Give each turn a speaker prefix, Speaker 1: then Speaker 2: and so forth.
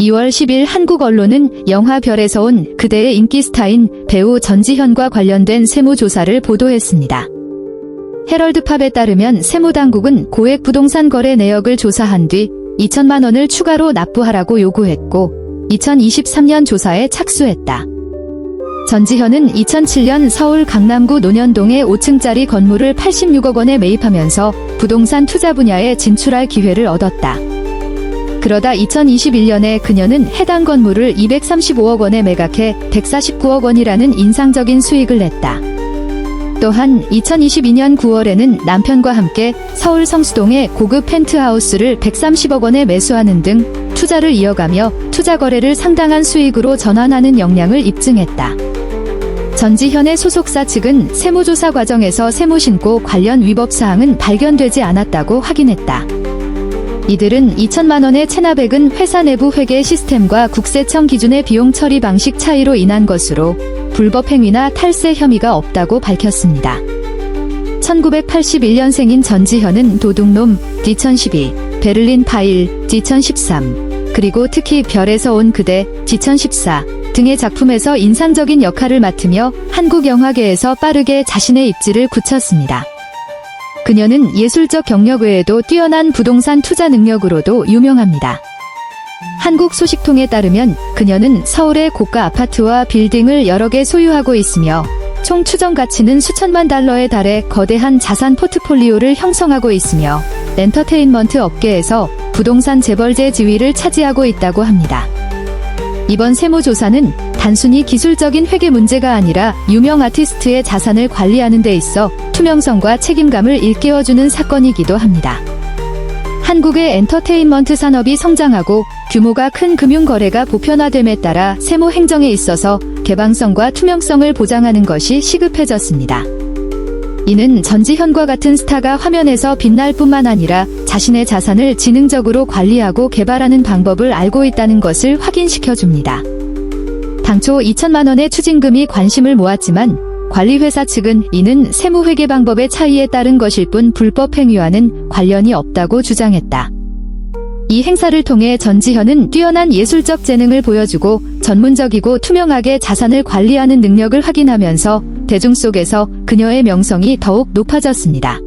Speaker 1: 2월 10일 한국 언론은 영화 별에서 온 그대의 인기 스타인 배우 전지현과 관련된 세무조사를 보도했습니다. 헤럴드팝에 따르면 세무당국은 고액 부동산 거래 내역을 조사한 뒤 2천만 원을 추가로 납부하라고 요구했고 2023년 조사에 착수했다. 전지현은 2007년 서울 강남구 논현동의 5층짜리 건물을 86억 원에 매입하면서 부동산 투자 분야에 진출할 기회를 얻었다. 그러다 2021년에 그녀는 해당 건물을 235억 원에 매각해 149억 원이라는 인상적인 수익을 냈다. 또한 2022년 9월에는 남편과 함께 서울 성수동의 고급 펜트하우스를 130억 원에 매수하는 등 투자를 이어가며 투자 거래를 상당한 수익으로 전환하는 역량을 입증했다. 전지현의 소속사 측은 세무조사 과정에서 세무신고 관련 위법 사항은 발견되지 않았다고 확인했다. 이들은 2천만 원의 체납액은 회사 내부 회계 시스템과 국세청 기준의 비용 처리 방식 차이로 인한 것으로 불법 행위나 탈세 혐의가 없다고 밝혔습니다. 1981년생인 전지현은 도둑놈, D1012, 베를린 파일, D1013, 그리고 특히 별에서 온 그대, D1014 등의 작품에서 인상적인 역할을 맡으며 한국 영화계에서 빠르게 자신의 입지를 굳혔습니다. 그녀는 예술적 경력 외에도 뛰어난 부동산 투자 능력으로도 유명합니다. 한국 소식통에 따르면 그녀는 서울의 고가 아파트와 빌딩을 여러 개 소유하고 있으며 총 추정 가치는 수천만 달러에 달해 거대한 자산 포트폴리오를 형성하고 있으며 엔터테인먼트 업계에서 부동산 재벌제 지위를 차지하고 있다고 합니다. 이번 세무조사는 단순히 기술적인 회계 문제가 아니라 유명 아티스트의 자산을 관리하는 데 있어 투명성과 책임감을 일깨워주는 사건이기도 합니다. 한국의 엔터테인먼트 산업이 성장하고 규모가 큰 금융 거래가 보편화됨에 따라 세무 행정에 있어서 개방성과 투명성을 보장하는 것이 시급해졌습니다. 이는 전지현과 같은 스타가 화면에서 빛날 뿐만 아니라 자신의 자산을 지능적으로 관리하고 개발하는 방법을 알고 있다는 것을 확인시켜 줍니다. 당초 2천만 원의 추징금이 관심을 모았지만 관리회사 측은 이는 세무회계 방법의 차이에 따른 것일 뿐 불법 행위와는 관련이 없다고 주장했다. 이 행사를 통해 전지현은 뛰어난 예술적 재능을 보여주고 전문적이고 투명하게 자산을 관리하는 능력을 확인하면서 대중 속에서 그녀의 명성이 더욱 높아졌습니다.